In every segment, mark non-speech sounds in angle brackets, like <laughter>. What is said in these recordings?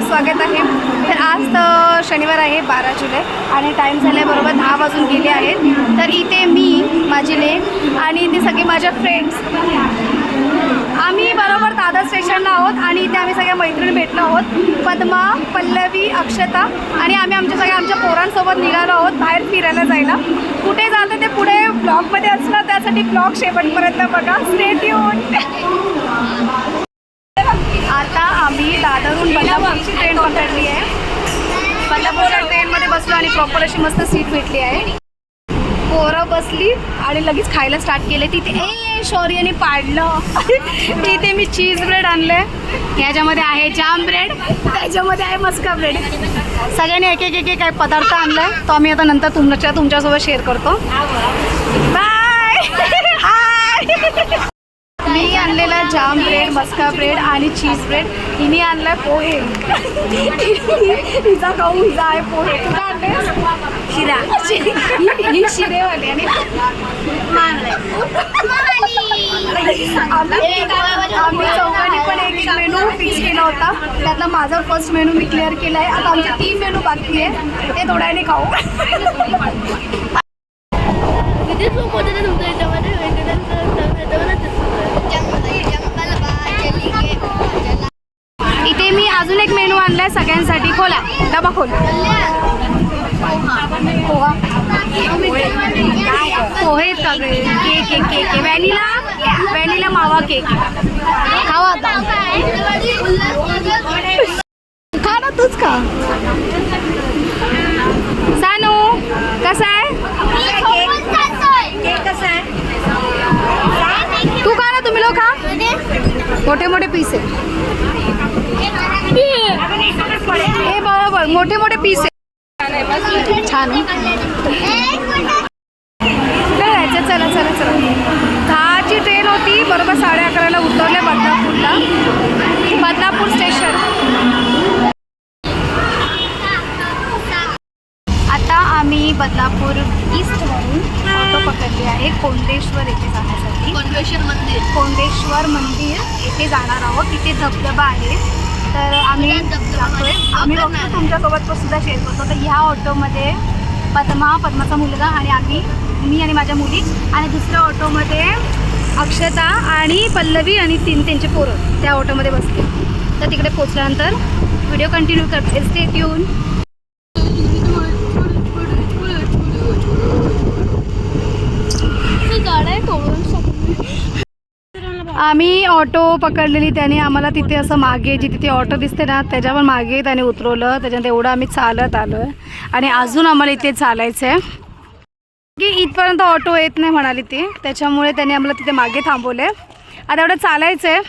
स्वागत आहे. तर आज तर शनिवार आहे बारा जुलै आणि टाईम झाल्याबरोबर दहा वाजून गेले आहेत. तर इथे मी माझी लेक आणि इथे सगळे माझ्या फ्रेंड्स आम्ही बरोबर दादा स्टेशनला आहोत आणि इथे आम्ही सगळ्या मैत्रिणी भेटलो आहोत. पद्मा पल्लवी अक्षता आणि आम्ही आमच्या सगळ्या आमच्या पोरांसोबत निघालो आहोत बाहेर फिरायला जायला. कुठे जातं ते पुढे ब्लॉगमध्ये असलं त्यासाठी ब्लॉग शेवटपर्यंत बघा. स्टेट येऊन आम्ही आमची बदलापूरची ट्रेन पकडली आहे. बदलापूरच्या ट्रेनमध्ये बसलो आणि प्रॉपर अशी मस्त सीट भेटली आहे. पोरं बसली आणि लगेच खायला स्टार्ट केले. तिथे ए शौर्यने पाडलं. <laughs> तिथे मी चीज ब्रेड आणले याच्यामध्ये आहे जाम ब्रेड त्याच्यामध्ये आहे मस्का ब्रेड सगळ्यांनी एक एक एक एक काय पदार्थ आणलाय. तो आम्ही आता नंतर तुमच्या तुमच्यासोबत शेअर करतो. बाय हाय <laughs> <laughs> मी आणलेला जाम ब्रेड मस्का ब्रेड आणि चीज ब्रेड. हिने आणलाय पोहे. हिचा खाऊ हिचा आहे पोहे. तू काय आणले शिरा. ही शिरेवाली आणि आम्ही आम्ही चौघांनी पण एक एक मेनू फिक्स केला होता. त्यातला माझा फर्स्ट मेनू मी क्लिअर केला आहे आता आमचे तीन मेनू बाकी आहे. ते थोड्याने खाऊ. सगळ्यांसाठी खोला डबा खोल. पोहा. का cake cake cake vanilla vanilla mawa cake. खावा खा ना तूच खा. सानू कसा आहे? तू खा ना तुम्ही लोक खा. मोठे मोठे पीस आहे हे बरोबर. मोठे मोठे पीस आहे छान. चला चला चला चला. दहाची ट्रेन होती. बरोबर साडे अकराला उतरले बदनापूरला. बदनापूर स्टेशन आता आम्ही बदलापूर ईस्टवरून ऑटो पकडली आहे. कोंडेश्वर येथे जाण्यासाठी. कोंडेश्वर मंदिर. कोंडेश्वर मंदिर येथे जाणार आहोत. तिथे धबधबा आहे. तर आम्ही दाखवतोय आम्ही बघतो तुमच्यासोबत तो सुद्धा शेअर करतो. तर ह्या ऑटोमध्ये पद्मा पद्माचा मुलगा आणि आम्ही मी आणि माझ्या मुली आणि दुसऱ्या ऑटोमध्ये अक्षता आणि पल्लवी आणि तीन त्यांचे पोरं त्या ऑटोमध्ये बसते तर तिकडे पोचल्यानंतर व्हिडिओ कंटिन्यू करते. स्टेट येऊन आम्ही ऑटो पकडलेली त्याने आम्हाला तिथे असं मागे जी तिथे ऑटो दिसते ना त्याच्यावर मागे त्याने उतरवलं. त्याच्यानंतर एवढं आम्ही चालत आलो आहे आणि अजून आम्हाला इथे चालायचं आहे की इथपर्यंत ऑटो येत नाही म्हणाली ती. त्याच्यामुळे त्याने आम्हाला तिथे मागे थांबवले आता एवढं चालायचं आहे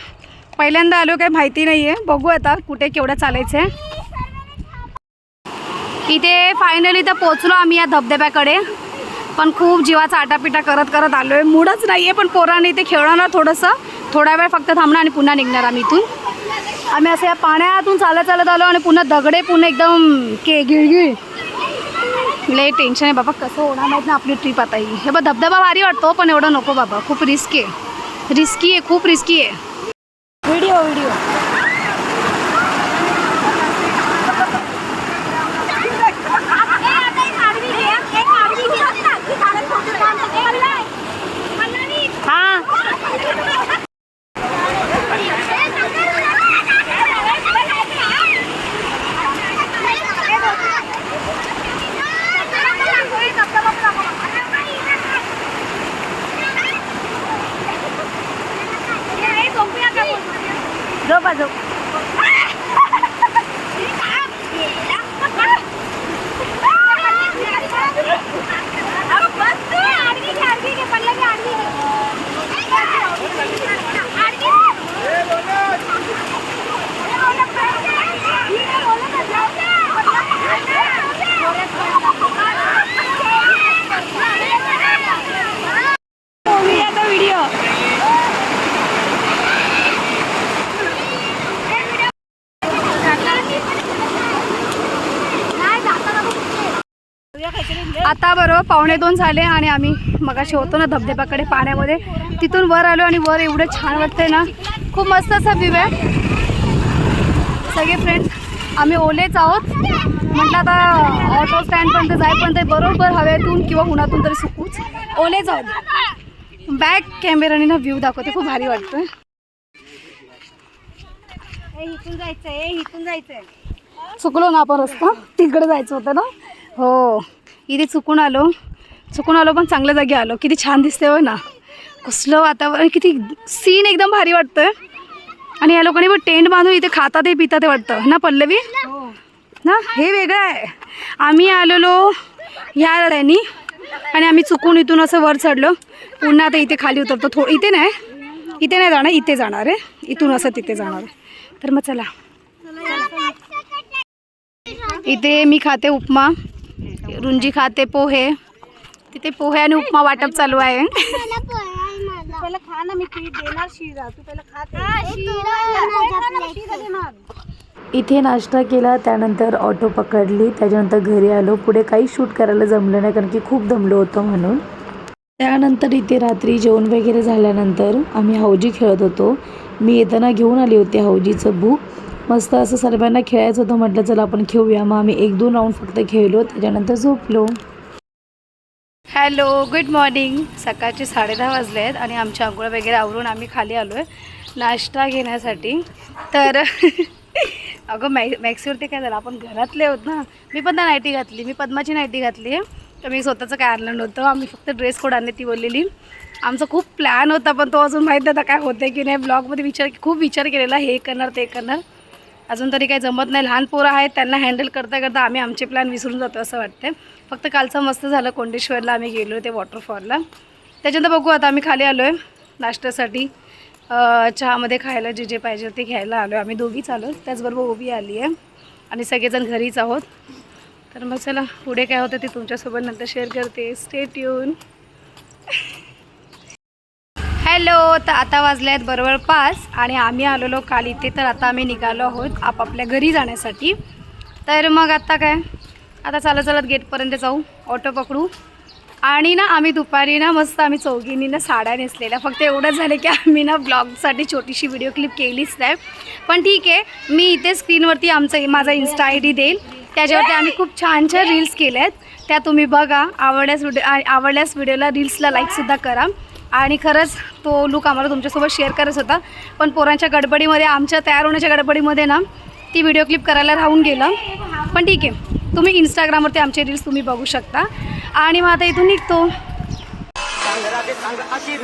पहिल्यांदा आलो काही माहिती नाही आहे बघू आता कुठे केवढं चालायचं आहे इथे फायनली तर पोचलो आम्ही या धबधब्याकडे. पण खूप जीवाचा आटापिटा करत करत आलो आहे मूडच नाही आहे पण पोरांनी इथे खेळणार थोडंसं. थोडा वेळ फक्त थांबणार आणि पुन्हा निघणार आम्ही इथून. आम्ही असं या पाण्यातून चालत चालत आलो आणि पुन्हा दगडे पुन्हा एकदम के गिळगिळ. लय टेन्शन आहे बाबा कसं होणार माहीत ना आपली ट्रिप आता ही. हे बघ धबधबा भारी वाटतो पण एवढं नको बाबा खूप रिस्की आहे. रिस्की आहे खूप रिस्की आहे. Video video oiseaux. आता बरोबर पावणे दोन झाले आणि आम्ही मगाशी होतो ना धबधब्याकडे पाण्यामध्ये. तिथून वर आलो आणि वर एवढं छान वाटतंय ना. खूप मस्त असा व्ह्यू आहे. सगळे फ्रेंड्स आम्ही ओलेच आहोत. म्हटलं आता ऑटो स्टँडपर्यंत जाईपर्यंत बरोबर हवेतून किंवा उन्हातून तरी सुकूच ओलेच आहोत. बॅक कॅमेराने ना व्ह्यू दाखवते खूप भारी वाटतं इथून जायचंय इथून जायचंय. चुकलो ना आपण रस्ता. तिकडे जायचं होतं ना? हो. इथे चुकून आलो. चुकून आलो पण चांगल्या जागी आलो. किती छान दिसते हो ना. कसलं वातावरण किती सीन एकदम भारी वाटतं आणि या लोकांनी पण टेंट बांधून इथे खातात ते पितात ते वाटतं. ना पल्लवी? ना हे वेगळं आहे. आम्ही आलेलो ह्या रड्यानी आणि आम्ही चुकून इथून असं वर चढलो. पुन्हा आता इथे खाली उतरतो. थो इथे नाही. इथे नाही जाणार इथे जाणार आहे. इथून असं तिथे जाणार आहे. तर मग चला. इथे मी खाते उपमा. रुंजी खाते पोहे. तिथे पोहे आणि उपमा वाटप चालू आहे. पहिला खा ना मी पीठ देणार शिरा. तू पहिला खा इथे नाश्ता केला त्यानंतर ऑटो पकडली. त्याच्यानंतर घरी आलो. पुढे काही शूट करायला जमलं नाही कारण की खूप दमलो होतो म्हणून. त्यानंतर इथे रात्री जेवण वगैरे झाल्यानंतर आम्ही हौजी खेळत होतो. मी येताना घेऊन आली होती हौजीचं बुक मस्त असं सर्वांना खेळायचं होतं म्हटलं चला आपण खेळूया. मग आम्ही एक दोन राऊंड फक्त खेळलो त्याच्यानंतर झोपलो. हॅलो गुड मॉर्निंग सकाळचे साडेदहा वाजले आहेत आणि आमच्या आंघोळ वगैरे आवरून आम्ही खाली आलो आहे नाश्ता घेण्यासाठी. तर <laughs> अगं मॅ मॅक्सीवरती काय झालं आपण घरातले आहोत ना. मी पण त्या नाईटी घातली मी पद्माची नायटी घातली आहे. तर मी स्वतःचं काय आणलं नव्हतं आम्ही फक्त ड्रेस कोड आणले ती बोललेली. आमचा खूप प्लॅन होता पण तो अजून माहीत नव्हता काय होतं की नाही. ब्लॉगमध्ये विचार खूप विचार केलेला हे करणार ते करणार. अजून तरी काही जमत नाही. लहान पोरं आहेत त्यांना हँडल करता करता आम्ही आमचे प्लॅन विसरून जातो असं वाटतं फक्त कालचं मस्त झालं कोंडेश्वरला आम्ही गेलो ते वॉटरफॉलला त्याच्यानंतर बघू आता आम्ही खाली आलो आहे नाश्त्यासाठी चहामध्ये खायला जे जे पाहिजे ते घ्यायला आलो आहे आम्ही दोघीच आलो. त्याचबरोबर ओबी आली आहे. आणि सगळेजण घरीच आहोत. तर मग चला पुढे काय होतं ते तुमच्यासोबत नंतर शेअर करते. स्टेट येऊन हॅलो तर आता वाजले आहेत बरोबर पाच आणि आम्ही आलेलो काल इथे तर आता आम्ही निघालो आहोत आपापल्या घरी जाण्यासाठी. तर मग आता काय? आता चालत चालत गेटपर्यंत जाऊ ऑटो पकडू. आणि ना आम्ही दुपारी ना मस्त आम्ही चौघींनी ना साड्या नेसलेल्या. फक्त एवढंच झालं की आम्ही ना ब्लॉगसाठी छोटीशी व्हिडिओ क्लिप केलीच नाही. पण ठीक आहे मी इथे स्क्रीनवरती आमचं माझा इन्स्टा आय डी देईल. त्याच्यावरती आम्ही खूप छान छान रील्स केल्या आहेत त्या तुम्ही बघा आवडल्यास व्हिडिओ आवडल्यास व्हिडिओला रील्सला लाईकसुद्धा करा. आणि खरंच तो लुक आम्हाला तुमच्यासोबत शेअर करत होता. पण पोरांच्या गडबडीमध्ये आमच्या तयार होण्याच्या गडबडीमध्ये ना ती व्हिडिओ क्लिप करायला राहून गेलं. पण ठीक आहे. तुम्ही इंस्टाग्रामवरती आमचे रील्स तुम्ही बघू शकता. आणि मग आता इथून निघतो. सांग अशी